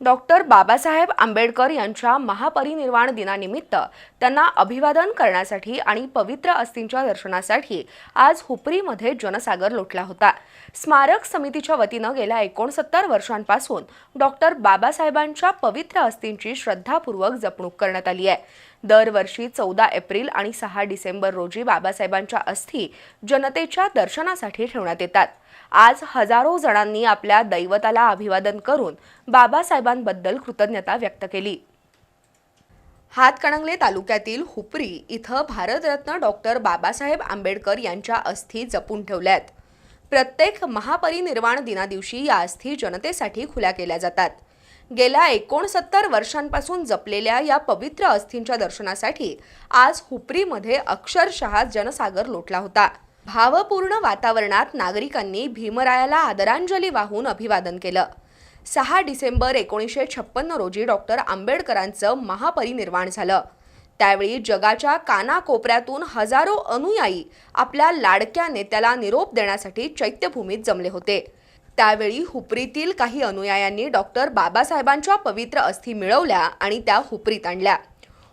Doctor Babasaheb Ambedkar यांच्या महापरिनिर्वाण दिनानिमित्त त्यांना अभिवादन करण्यासाठी आणि पवित्र अस्थींच्या दर्शनासाठी आज हुपरीमध्ये जनसागर लोटला होता. स्मारक समितीच्या वतीनं गेल्या एकोणसत्तर वर्षांपासून डॉक्टर बाबासाहेबांच्या पवित्र अस्थींची श्रद्धापूर्वक जपणूक करण्यात आली आहे. दरवर्षी चौदा एप्रिल आणि सहा डिसेंबर रोजी बाबासाहेबांच्या अस्थी जनतेच्या दर्शनासाठी ठेवण्यात येतात. आज हजारो जणांनी आपल्या दैवताला अभिवादन करून बाबासाहेबांबद्दल कृतज्ञता व्यक्त केली. हातकणंगले तालुक्यातील हुपरी इथं भारतरत्न डॉक्टर बाबासाहेब आंबेडकर यांच्या अस्थी जपून ठेवल्यात. प्रत्येक महापरिनिर्वाण दिनादिवशी या अस्थी जनतेसाठी खुल्या केल्या जातात. गेल्या एकोणसत्तर वर्षांपासून जपलेल्या या पवित्र अस्थींच्या दर्शनासाठी आज हुपरीमध्ये अक्षरशः जनसागर लोटला होता. भावपूर्ण वातावरणात नागरिकांनी भीमरायाला आदरांजली वाहून अभिवादन केलं. सहा डिसेंबर एकोणीसशे छप्पन्न रोजी डॉक्टर आंबेडकरांचं महापरिनिर्वाण झालं. त्यावेळी जगाच्या कानाकोपऱ्यातून हजारो अनुयायी आपल्या लाडक्या नेत्याला निरोप देण्यासाठी चैत्यभूमीत जमले होते. त्यावेळी हुपरीतील काही अनुयायांनी डॉक्टर बाबासाहेबांच्या पवित्र अस्थी मिळवल्या आणि त्या हुपरीत आणल्या.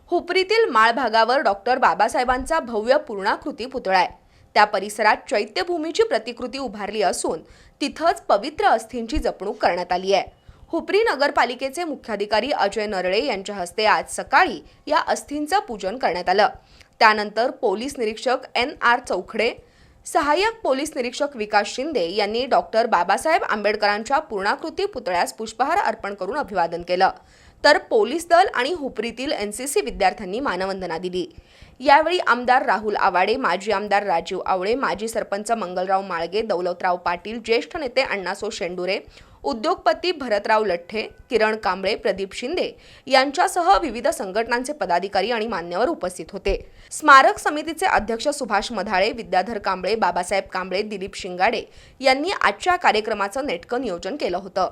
हुपरीतील माळ भागावर डॉक्टर बाबासाहेबांचा भव्य पूर्णाकृती पुतळा आहे. त्या परिसरात चैत्यभूमीची प्रतिकृती उभारली असून तिथंच पवित्र अस्थींची जपणूक करण्यात आली आहे. हुपरी नगरपालिकेचे मुख्याधिकारी अजय नरळे यांच्या हस्ते आज सकाळी या अस्थींचं पूजन करण्यात आलं. त्यानंतर पोलीस निरीक्षक एन आर चौखडे सहाय्यक पोलीस निरीक्षक विकास शिंदे यांनी डॉक्टर बाबासाहेब आंबेडकरांच्या पूर्णाकृती पुतळ्यास पुष्पहार अर्पण करून अभिवादन केलं. तर पोलीस दल आणि हुपरीतील एन सी सी विद्यार्थ्यांनी मानवंदना दिली. यावेळी आमदार राहुल आवाडे माजी आमदार राजीव आवळे माजी सरपंच मंगलराव माळगे दौलतराव पाटील ज्येष्ठ नेते अण्णासो शेंडुरे उद्योगपती भरतराव लठ्ठे किरण कांबळे प्रदीप शिंदे यांच्यासह विविध संघटनांचे पदाधिकारी आणि मान्यवर उपस्थित होते. स्मारक समितीचे अध्यक्ष सुभाष मधाळे विद्याधर कांबळे बाबासाहेब कांबळे दिलीप शिंगाडे यांनी आजच्या कार्यक्रमाचं नेटकं नियोजन केलं होतं.